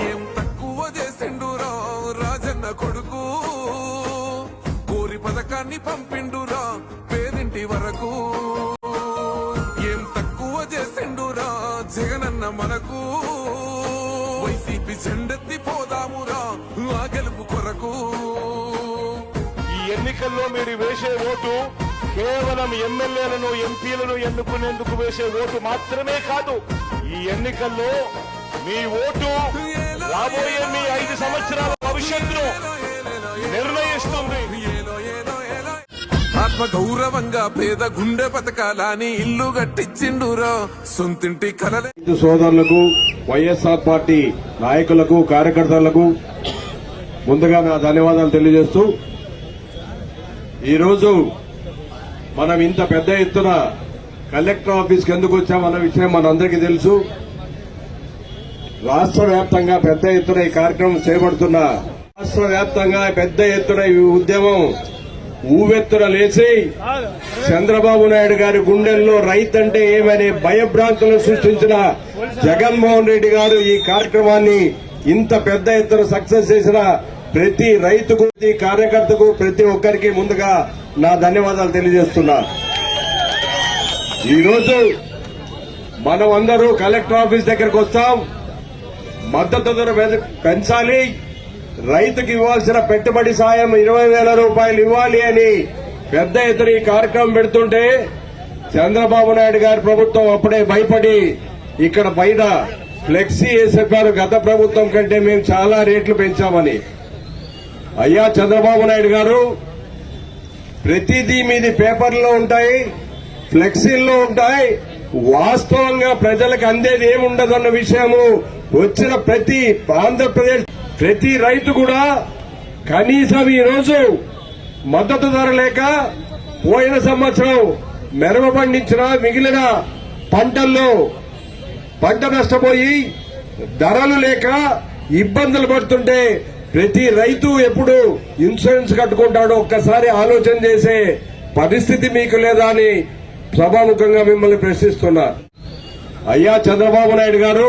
ఏం తక్కువ చేసిండురా రాజన్న కొడుకు? కోరి పథకాన్ని పంపిండురా పేరింటి వరకు. జగనన్న మనకు. వైసీపీ చెండెత్తి పోదామురా ఆ గెలుపు కొరకు. ఈ ఎన్నికల్లో మీరు వేసే ఓటు కేవలం ఎమ్మెల్యేలను ఎంపీలను ఎన్నుకునేందుకు వేసే ఓటు మాత్రమే కాదు ఈ ఎన్నికల్లో మీ ఓటు రాబోయే మీ ఐదు సంవత్సరాల భవిష్యత్తును నిర్ణయిస్తుంది. ఆత్మ గౌరవంగా పేద గుండె బతకాలని ఇల్లు కట్టించిండురా. సొంతింటి కలలే. రైతు సోదరులకు వైఎస్ఆర్ పార్టీ నాయకులకు కార్యకర్తలకు ముందుగా నా ధన్యవాదాలు తెలియజేస్తూ ఈరోజు మనం ఇంత పెద్ద ఎత్తున కలెక్టర్ ఆఫీస్కి ఎందుకు వచ్చామన్న విషయం మనందరికీ తెలుసు. రాష్ట్ర వ్యాప్తంగా పెద్ద ఎత్తున ఈ కార్యక్రమం చేపడుతున్న రాష్ట్ర వ్యాప్తంగా పెద్ద ఎత్తున ఈ ఉద్యమం ఊవెత్తున లేచి చంద్రబాబు నాయుడు గారి గుండెల్లో రైతంటే ఏమనే భయభ్రాంతులను సృష్టించిన జగన్మోహన్ రెడ్డి గారు ఈ కార్యక్రమాన్ని ఇంత పెద్ద ఎత్తున సక్సెస్ చేసిన ప్రతి రైతుకు ప్రతి కార్యకర్తకు ప్రతి ఒక్కరికి ముందుగా నా ధన్యవాదాలు తెలియజేస్తున్నా. ఈరోజు మనం అందరూ కలెక్టర్ ఆఫీస్ దగ్గరకు వస్తాం. మద్దతు ధర పెంచాలి. రైతుకి ఇవ్వాల్సిన పెట్టుబడి సాయం ఇరవై వేల రూపాయలు ఇవ్వాలి అని పెద్ద ఎత్తున ఈ కార్యక్రమం పెడుతుంటే చంద్రబాబు నాయుడు గారి ప్రభుత్వం అప్పుడే భయపడి ఇక్కడ బయట ఫ్లెక్సీ వేసి చెప్పారు. గత ప్రభుత్వం కంటే మేము చాలా రేట్లు పెంచామని. అయ్యా చంద్రబాబు నాయుడు గారు ప్రతిదీ మీది పేపర్లో ఉంటాయి ఫ్లెక్సీల్లో ఉంటాయి. వాస్తవంగా ప్రజలకు అందేది ఏముండదన్న విషయము వచ్చిన ప్రతి ఆంధ్రప్రదేశ్ ప్రతి రైతు కూడా కనీసం ఈ రోజు మద్దతు ధర లేక పోయిన సంవత్సరం మెరవ పండించిన మిగిలిన పంటల్లో పంట నష్టపోయి ధరలు లేక ఇబ్బందులు పడుతుంటే ప్రతి రైతు ఎప్పుడు ఇన్సూరెన్స్ కట్టుకుంటాడో ఒక్కసారి ఆలోచన చేసే పరిస్థితి మీకు లేదా అని సభాముఖంగా మిమ్మల్ని ప్రశ్నిస్తున్నా. అయ్యా చంద్రబాబు నాయుడు గారు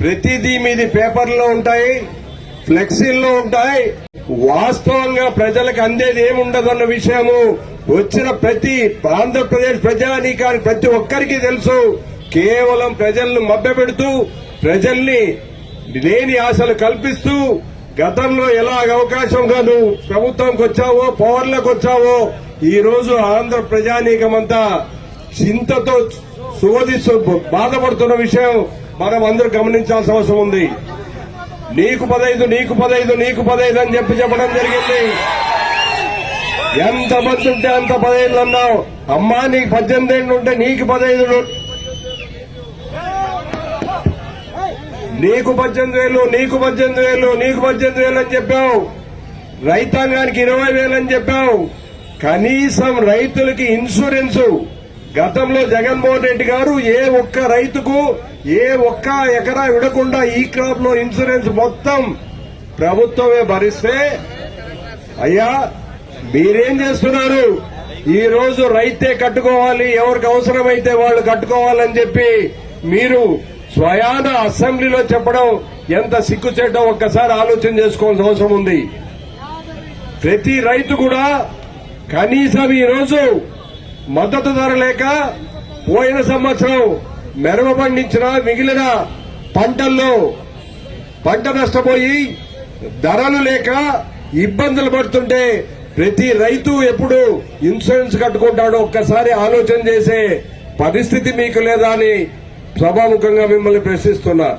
ప్రతిదీ మీది పేపర్లో ఉంటాయి ఫ్లెక్సీల్లో ఉంటాయి. వాస్తవంగా ప్రజలకు అందేది ఏముండదన్న విషయము వచ్చిన ప్రతి ఆంధ్రప్రదేశ్ ప్రజానీకానికి ప్రతి ఒక్కరికి తెలుసు. కేవలం ప్రజలను మభ్యపెడుతూ ప్రజల్ని లేని ఆశలు కల్పిస్తూ గతంలో ఎలాగ అవకాశంగా నువ్వు ప్రభుత్వంకి వచ్చావో పవర్లోకి వచ్చావో ఈ రోజు ఆంధ్ర ప్రజానీకమంతా చింతతో శోధిస్తూ బాధపడుతున్న విషయం మనం అందరూ గమనించాల్సిన అవసరం ఉంది. నీకు పదైదు నీకు పదైదు నీకు పదైదు అని చెప్పి చెప్పడం జరిగింది. ఎంత మంది ఉంటే అంత పదైదు అన్నావు. అమ్మా నీకు పద్దెనిమిది ఏళ్ళు ఉంటే నీకు పదైదు నీకు పద్దెనిమిది వేలు నీకు పద్దెనిమిది వేలు నీకు పద్దెనిమిది వేలు అని చెప్పావు. రైతాంగానికి ఇరవై వేలు అని చెప్పావు. కనీసం రైతులకి ఇన్సూరెన్సు గతంలో జగన్మోహన్ రెడ్డి గారు ఏ ఒక్క రైతుకు ఏ ఒక్క ఎకరా విడకుండా ఈ క్రాప్లో ఇన్సూరెన్స్ మొత్తం ప్రభుత్వమే భరిస్తే అయ్యా మీరేం చేస్తున్నారు? ఈ రోజు రైతే కట్టుకోవాలి ఎవరికి అవసరమైతే వాళ్ళు కట్టుకోవాలని చెప్పి మీరు స్వయాన అసెంబ్లీలో చెప్పడం ఎంత సిగ్గుచేయడం ఒక్కసారి ఆలోచన చేసుకోవాల్సిన అవసరం ఉంది. ప్రతి రైతు కూడా కనీసం ఈ రోజు మద్దతు ధర లేక పోయిన సంవత్సరం మెరవ పండించిన మిగిలిన పంటల్లో పంట నష్టపోయి ధరలు లేక ఇబ్బందులు పడుతుంటే ప్రతి రైతు ఎప్పుడు ఇన్సూరెన్స్ కట్టుకుంటాడో ఒక్కసారి ఆలోచన చేసే పరిస్థితి మీకు లేదా అని సభాముఖంగా మిమ్మల్ని ప్రశ్నిస్తున్నా.